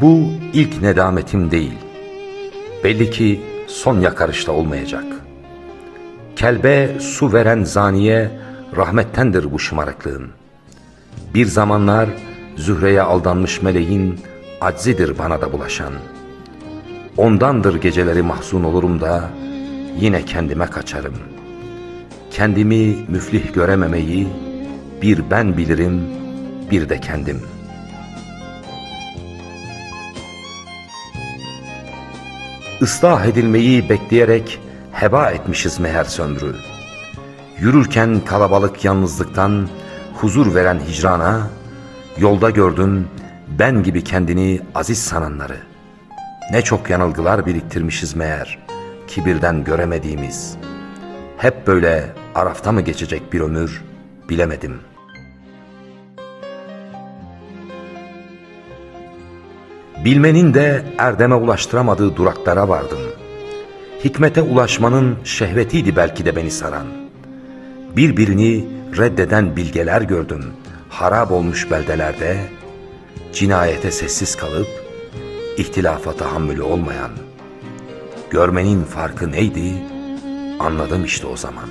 Bu ilk nedametim değil. Belli ki son yakarışta olmayacak. Kelbe su veren zaniye rahmettendir bu şımarıklığın. Bir zamanlar Zühre'ye aldanmış meleğin aczidir bana da bulaşan. Ondandır geceleri mahzun olurum da yine kendime kaçarım. Kendimi müflih görememeyi bir ben bilirim, bir de kendim. Islah edilmeyi bekleyerek heba etmişiz meğer sömrü. Yürürken kalabalık yalnızlıktan huzur veren hicrana, yolda gördüm ben gibi kendini aziz sananları. Ne çok yanılgılar biriktirmişiz meğer, kibirden göremediğimiz. Hep böyle arafta mı geçecek bir ömür bilemedim. Bilmenin de erdeme ulaştıramadığı duraklara vardım. Hikmete ulaşmanın şehvetiydi belki de beni saran. Birbirini reddeden bilgeler gördüm. Harap olmuş beldelerde, cinayete sessiz kalıp, ihtilafa tahammülü olmayan. Görmenin farkı neydi? Anladım işte o zaman.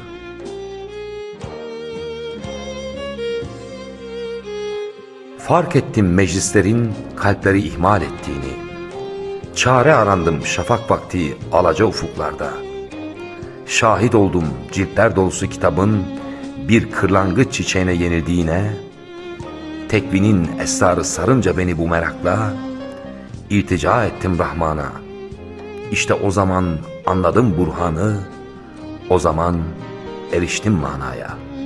Fark ettim meclislerin kalpleri ihmal ettiğini. Çare arandım şafak vakti alaca ufuklarda. Şahit oldum ciltler dolusu kitabın bir kırlangıç çiçeğine yenildiğine. Tekvinin esrarı sarınca beni bu merakla, iltica ettim Rahman'a. İşte o zaman anladım burhanı, o zaman eriştim manaya.''